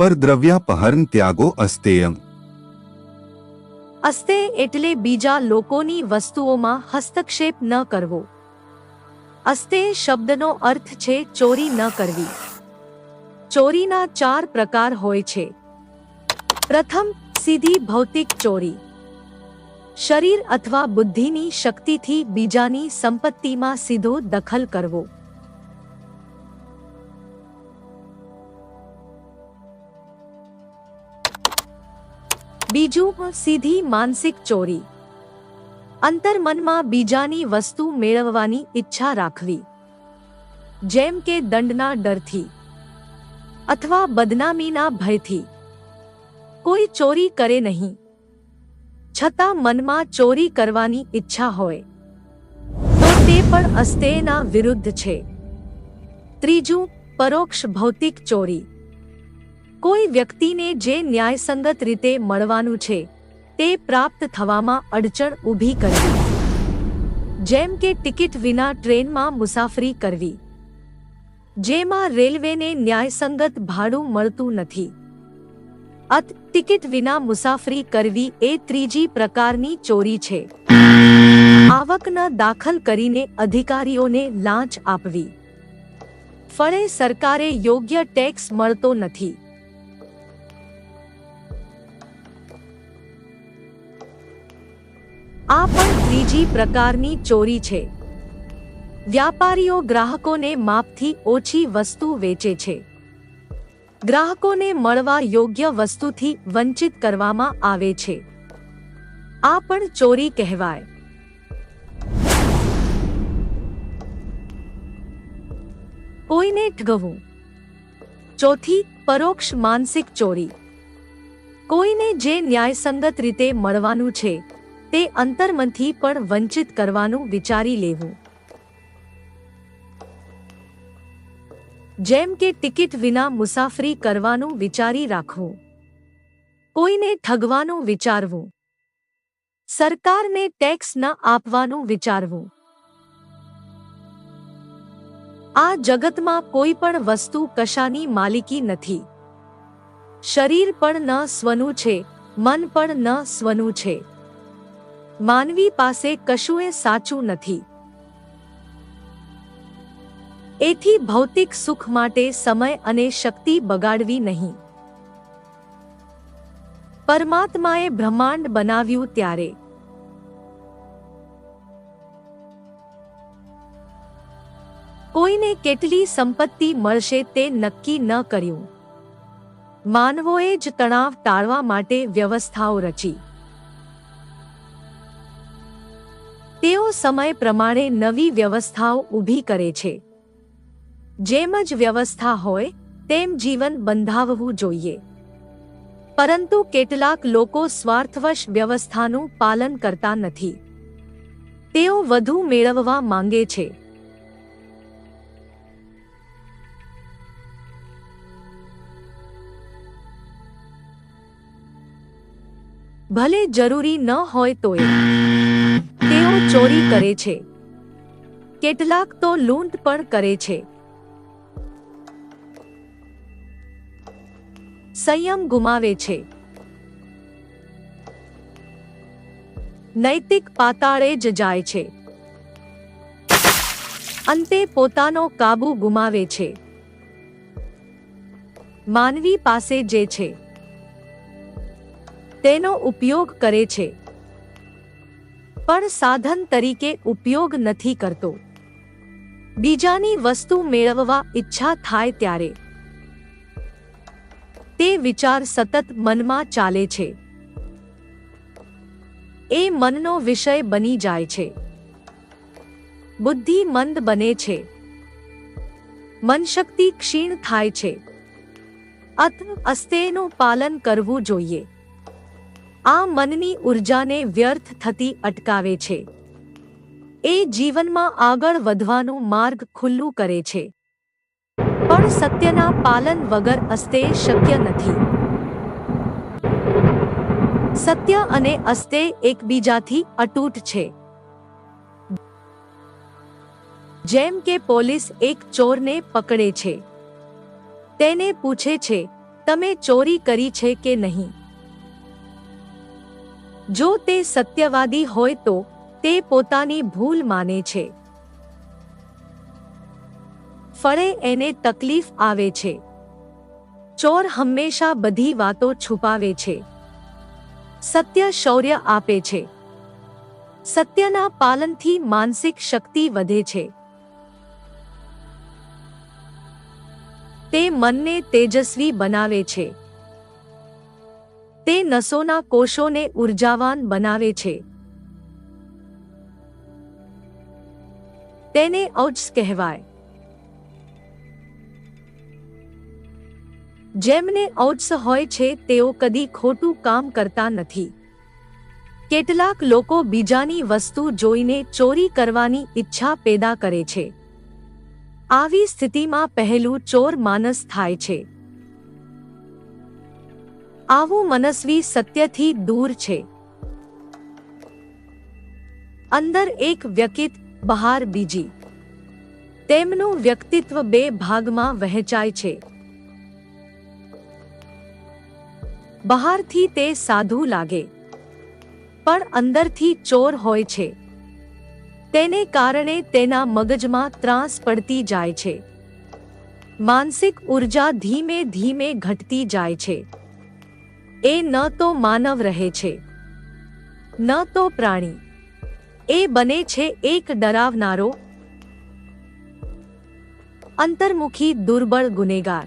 પરદ્રવ્યાપહરણ ત્યાગો અસ્તેયમ અસ્તે એટલે બીજા લોકોની વસ્તુઓમાં હસ્તક્ષેપ ન કરવો. અસ્તે શબ્દનો અર્થ છે ચોરી ન કરવી. ચોરીના ચાર પ્રકાર હોય છે. પ્રથમ, સીધી ભૌતિક ચોરી. શરીર અથવા બુદ્ધિની શક્તિથી બીજાની સંપત્તિમાં સીધો દખલ કરવો. બીજું સીધી માનસિક ચોરી. અંતર્મનમાં બીજાની વસ્તુ મેળવવાની ઈચ્છા રાખવી. જેમ કે દંડના ડરથી. અથવા બદનામીના ભયથી. કોઈ ચોરી કરે નહીં. છતાં મનમાં ચોરી કરવાની ઈચ્છા હોય. તો તે પણ અસ્તેયના વિરુદ્ધ છે. ત્રીજું, પરોક્ષ ભૌતિક ચોરી. કોઈ વ્યક્તિને જે ન્યાયસંગત રીતે મળવાનું છે, તે પ્રાપ્ત થવામાં અડચણ ઊભી કરવી. જેમ કે ટિકિટ વિના ટ્રેનમાં મુસાફરી કરવી. જેમાં રેલવેને ન્યાયસંગત ભાડું મળતું નથી. અત, ટિકિટ વિના મુસાફરી કરવી એ ત્રીજી પ્રકારની ચોરી છે. આવકના દાખલ કરીને અધિકારીઓને લાંચ આપવી. ફળે સરકારે યોગ્ય ટેક્સ મળતો નથી. આ પણ ત્રીજી પ્રકારની ચોરી છે. વ્યાપારીઓ ગ્રાહકોને માપથી ઓછી વસ્તુ વેચે છે. ગ્રાહકોને મળવા યોગ્ય વસ્તુથી વંચિત કરવામાં આવે છે. આ પણ ચોરી કહેવાય. કોઈને ઠગવું. ચોથી, પરોક્ષ માનસિક ચોરી. કોઈને જે ન્યાયસંગત રીતે મળવાનું છે. તે અંતર્મનથી પણ વંચિત કરવાનું વિચારી લેવું. જેમ કે ટિકિટ વિના મુસાફરી કરવાનું વિચારી રાખવું. કોઈને ઠગવાનું વિચારવું. સરકારને ટેક્સ ન આપવાનું વિચારવું. આ જગતમાં કોઈ પણ વસ્તુ કશાની માલિકી નથી. શરીર પણ ન સ્વનું છે, મન પણ ન સ્વનું છે. માનવી પાસે કશું એ સાચું નથી. એથી ભૌતિક સુખ માટે સમય અને શક્તિ બગાડવી નહીં. પરમાત્માએ બ્રહ્માંડ બનાવ્યું ત્યારે. કોઈને કેટલી સંપત્તિ મળશે તે નક્કી ન કર્યું. માનવોએ જ તણાવ ટાળવા માટે વ્યવસ્થાઓ રચી. તેઓ સમય પ્રમાણે નવી વ્યવસ્થાઓ ઊભી કરે છે. જેમ જ વ્યવસ્થા હોય, તેમ જીવન બંધાવવું જોઈએ. પરંતુ કેટલાક લોકો સ્વાર્થવશ વ્યવસ્થાનું પાલન કરતા નથી. તેઓ વધુ મેળવવા માંગે છે. ભલે જરૂરી ન હોય તોય તેઓ ચોરી કરે છે. કેટલાક તો લૂંટ પણ કરે છે. સંયમ ગુમાવે છે. નૈતિક પાતાળે જ જાય છે. અંતે પોતાનો કાબુ ગુમાવે છે. માનવી પાસે જે છે, તેનો ઉપયોગ કરે છે. પણ સાધન તરીકે ઉપયોગ નથી કરતો. બીજાની વસ્તુ મેળવવા ઈચ્છા થાય ત્યારે. તે વિચાર સતત મનમાં ચાલે છે. એ મનનો વિષય બની જાય છે. બુદ્ધિ મંદ બને છે. મનશક્તિ ક્ષીણ થાય છે. અત અસ્તેનું પાલન કરવું જોઈએ. આ મનની ઉર્જાને વ્યર્થ થતી અટકાવે છે. એ જીવનમાં આગળ વધવાનું માર્ગ ખુલ્લું કરે છે. પણ સત્યના પાલન વગર અસ્તે શક્ય નથી. સત્ય અને અસ્તે એકબીજાથી અતૂટ છે. જેમ કે પોલીસ એક ચોરને પકડે છે. તેને પૂછે છે, તમે ચોરી કરી છે કે નહીં? જો તે સત્યવાદી હોય તો તે પોતાની ભૂલ માને છે. ફળે એને તકલીફ આવે છે. ચોર હંમેશા બધી વાતો છુપાવે છે. સત્ય શૌર્ય આપે છે. સત્યના પાલનથી માનસિક શક્તિ વધે છે. તે મનને તેજસ્વી બનાવે છે. તે નસોના કોષોને ઉર્જાવાન બનાવે છે. તેને ઔજ્સ કહેવાય. જેમને ઔજ્સ હોય છે, તેઓ કદી ખોટું કામ કરતા નથી. કેટલાક લોકો બીજાની વસ્તુ જોઈને ચોરી કરવાની ઈચ્છા પેદા કરે છે. આવી સ્થિતિમાં પહેલું ચોર માનસ થાય છે. આવું મનસ્વી સત્યથી દૂર છે. અંદર એક વ્યકિત, બહાર બીજી. તેમનું વ્યક્તિત્વ બે ભાગમાં વહેંચાય છે. બહારથી તે સાધુ લાગે, પણ અંદરથી ચોર હોય છે. તેને કારણે તેના મગજમાં ત્રાસ પડતી જાય છે. માનસિક ઊર્જા ધીમે ધીમે ઘટતી જાય છે. એ ન તો માનવ રહે છે, ન તો પ્રાણી. એ બને છે એક ડરાવનારો અંતર્મુખી દુર્બળ ગુનેગાર.